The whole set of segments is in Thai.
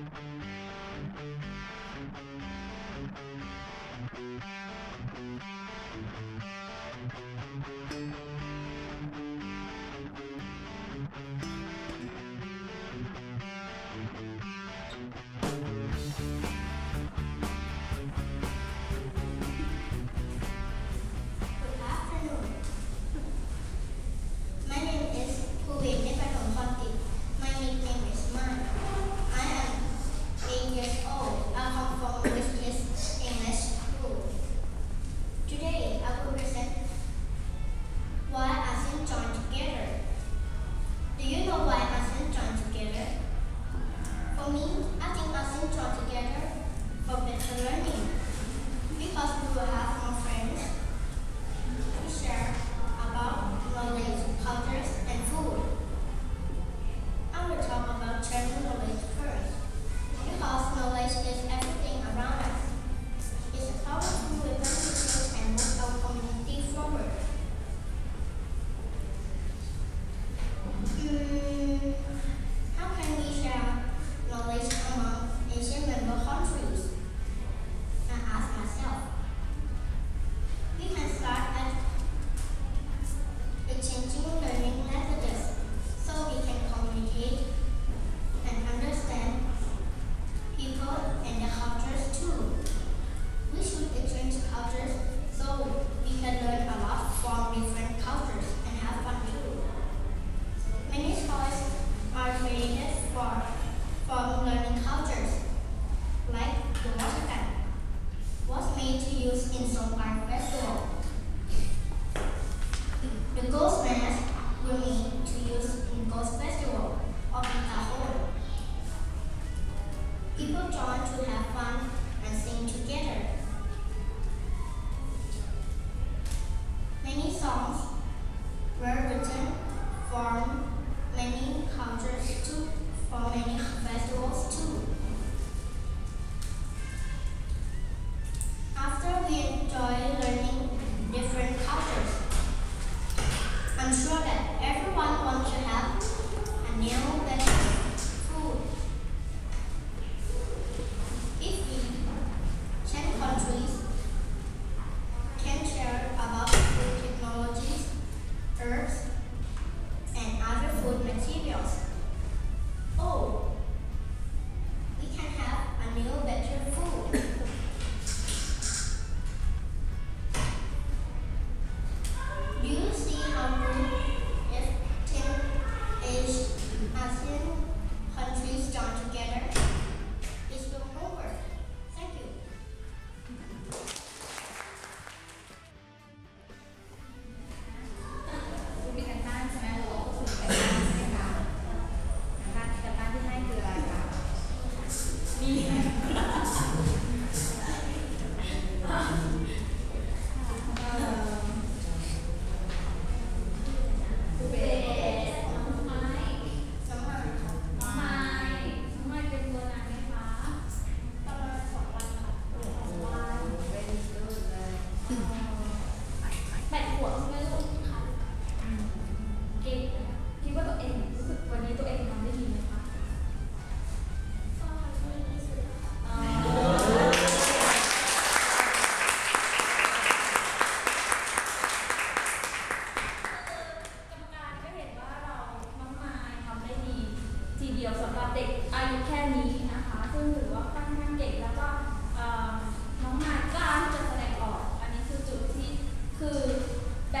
Thank you. People join to have fun and sing together. ำหรับเด็กอายุแค่นี้นะคะ ซึ่งถือว่าค่อนข้างเด็กแล้วก็น้องนายกล้าที่จะแสดงออก อันนี้คือจุดที่คือแบร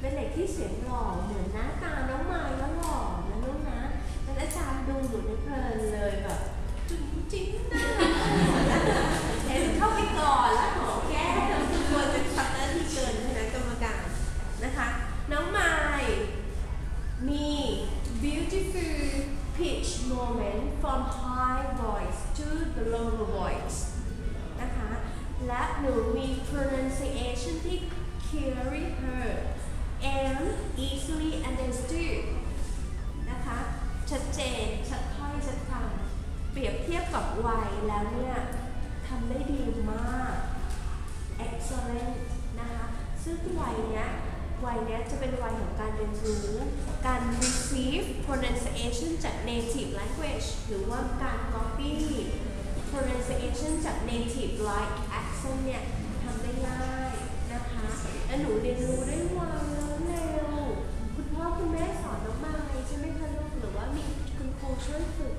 เป็นเด็กที่เสียงหล่อเหมือนหน้าตาน้องไม้แล้วหล่อนะลูกนะแล้วอาจารย์ดูหนูได้เพลินเลยแบบจุ๊จิ๊บน่ารักเห็นเข้าไปก่อนแล้วหอแก้มคือกลัวจะทำหน้าที่เกินคณะกรรมการนะคะ น้องไม้มี beautiful pitch moment from high voice to the lower voice นะคะ และหนูมี pronunciation ที่ clearly her m easily understood นะคะ ชัดเจน ชัดถ้อยชัดคำเปรียบเทียบกับวัยแล้วเนี่ยทำได้ดีมาก excellent นะคะ ซึ่งวัยเนี้ยวัยเนี้ยจะเป็นวัยของการเรียนรู้ การ receive pronunciation จาก native language หรือว่าการ copy pronunciation จาก native like accent เนี่ยทำได้ง่ายนะคะ และหนูเรียนรู้ได้ไวแล้วเร็ว คุณแม่สอนน้องมาใช่ไหมคะลูกหรือว่ามีคุณครูช่วยฝึก